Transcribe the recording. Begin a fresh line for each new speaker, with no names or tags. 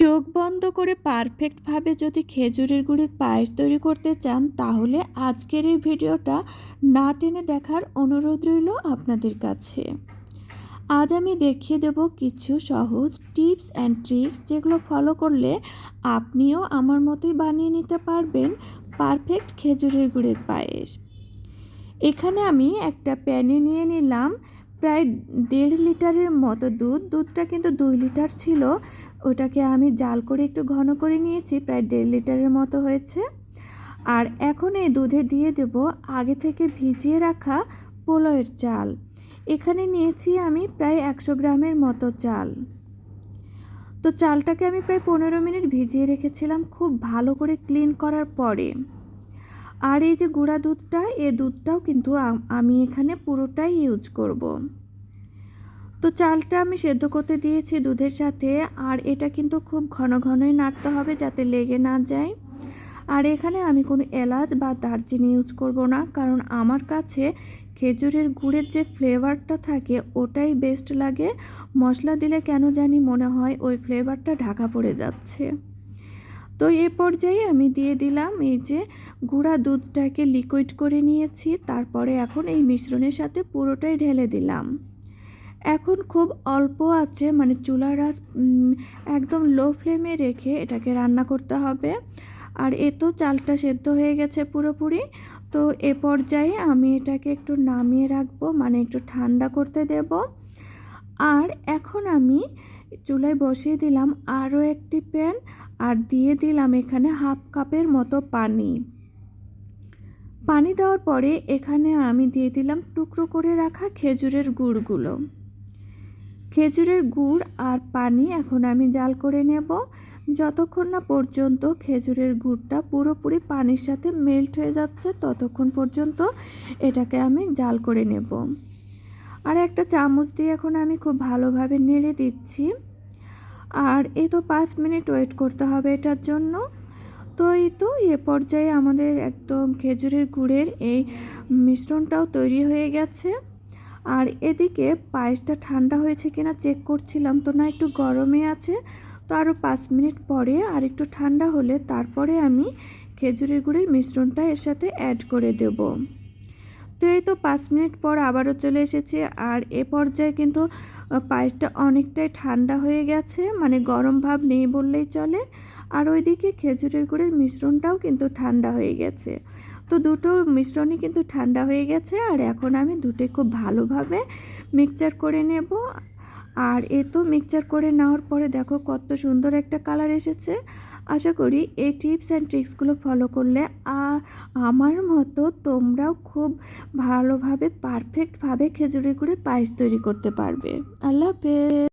চোখ বন্ধ করে পারফেক্টভাবে যদি খেজুরের গুড়ের পায়েস তৈরি করতে চান, তাহলে আজকের এই ভিডিওটা না টেনে দেখার অনুরোধ রইল আপনাদের কাছে। আজ আমি দেখিয়ে দেব কিছু সহজ টিপস অ্যান্ড ট্রিক্স যেগুলো ফলো করলে আপনিও আমার মতোই বানিয়ে নিতে পারবেন পারফেক্ট খেজুরের গুড়ের পায়েস। এখানে আমি একটা প্যানে নিয়ে নিলাম প্রায় দেড় লিটারের মতো দুধ, দুধটা কিন্তু দুই লিটার ছিল। ওটাকে আমি জাল করে একটু ঘন করে নিয়েছি, প্রায় দেড় লিটারের মতো হয়েছে। আর এখন এই দুধে দিয়ে দেব আগে থেকে ভিজিয়ে রাখা পোলয়ের চাল। এখানে নিয়েছি আমি প্রায় একশো গ্রামের মতো চাল। তো চালটাকে আমি প্রায় পনেরো মিনিট ভিজিয়ে রেখেছিলাম খুব ভালো করে ক্লিন করার পরে। আর এই যে গুঁড়া দুধটা, এ দুধটাও কিন্তু আমি এখানে পুরোটাই ইউজ করব। তো চালটা আমি সেদ্ধ করতে দিয়েছি দুধের সাথে, আর এটা কিন্তু খুব ঘন ঘনই নাড়তে হবে যাতে লেগে না যায়। আর এখানে আমি কোনো এলাচ বা দারচিনি ইউজ করব না, কারণ আমার কাছে খেজুরের গুড়ের যে ফ্লেভারটা থাকে ওটাই বেস্ট লাগে। মশলা দিলে কেন জানি মনে হয় ওই ফ্লেভারটা ঢাকা পড়ে যাচ্ছে। তো এ পর্যায়ে আমি দিয়ে দিলাম এই যে গুঁড়া দুধটাকে লিকুইড করে নিয়েছি, তারপরে এখন এই মিশ্রণের সাথে পুরোটাই ঢেলে দিলাম। এখন খুব অল্প আছে মানে চুলার আঁচ একদম লো ফ্লেমে রেখে এটাকে রান্না করতে হবে। আর এ তো চালটা সেদ্ধ হয়ে গেছে পুরোপুরি। তো এ পর্যায়ে আমি এটাকে একটু নামিয়ে রাখব মানে একটু ঠান্ডা করতে দেব। আর এখন আমি চুলায় বসিয়ে দিলাম আরও একটি প্যান আর দিয়ে দিলাম এখানে হাফ কাপের মতো পানি। পানি দেওয়ার পরে এখানে আমি দিয়ে দিলাম টুকরো করে রাখা খেজুরের গুড়গুলো। খেজুরের গুড় আর পানি এখন আমি জাল করে নেব। যতক্ষণ না পর্যন্ত খেজুরের গুড়টা পুরোপুরি পানির সাথে মেল্ট হয়ে যাচ্ছে, ততক্ষণ পর্যন্ত এটাকে আমি জাল করে নেব। আর একটা চামচ দিয়ে এখন আমি খুব ভালোভাবে নেড়ে দিচ্ছি। আর এই তো পাঁচ মিনিট ওয়েট করতে হবে এটার জন্য। তো এই তো এ পর্যায়ে আমাদের একদম খেজুরের গুড়ের এই মিশ্রণটাও তৈরি হয়ে গেছে। আর এদিকে পায়েসটা ঠান্ডা হয়েছে কিনা চেক করছিলাম তো না, একটু গরমে আছে। তো আরও পাঁচ মিনিট পরে আর একটু ঠান্ডা হলে তারপরে আমি খেজুরের গুড়ের মিশ্রণটা এর সাথে অ্যাড করে দেব। তো এই তো পাঁচ মিনিট পর আবারও চলে এসেছে আর এ পর্যায়ে কিন্তু পায়েসটা অনেকটাই ঠান্ডা হয়ে গেছে মানে গরম ভাব নেই বললেই চলে। আর ওইদিকে খেজুরের গুড়ের মিশ্রণটাও কিন্তু ঠান্ডা হয়ে গেছে। তো দুটো মিশ্রণই কিন্তু ঠান্ডা হয়ে গেছে, আর এখন আমি দুটোই খুব ভালোভাবে মিক্সচার করে নেব। আর এ তো মিক্সচার করে নেওয়ার পরে দেখো কত সুন্দর একটা কালার এসেছে। আশা করি এই টিপস অ্যান্ড ট্রিক্সগুলো ফলো করলে আর আমার মতো তোমরাও খুব ভালোভাবে পারফেক্টভাবে খেজুরি করে পায়েস তৈরি করতে পারবে। আল্লাহ হাফেজ।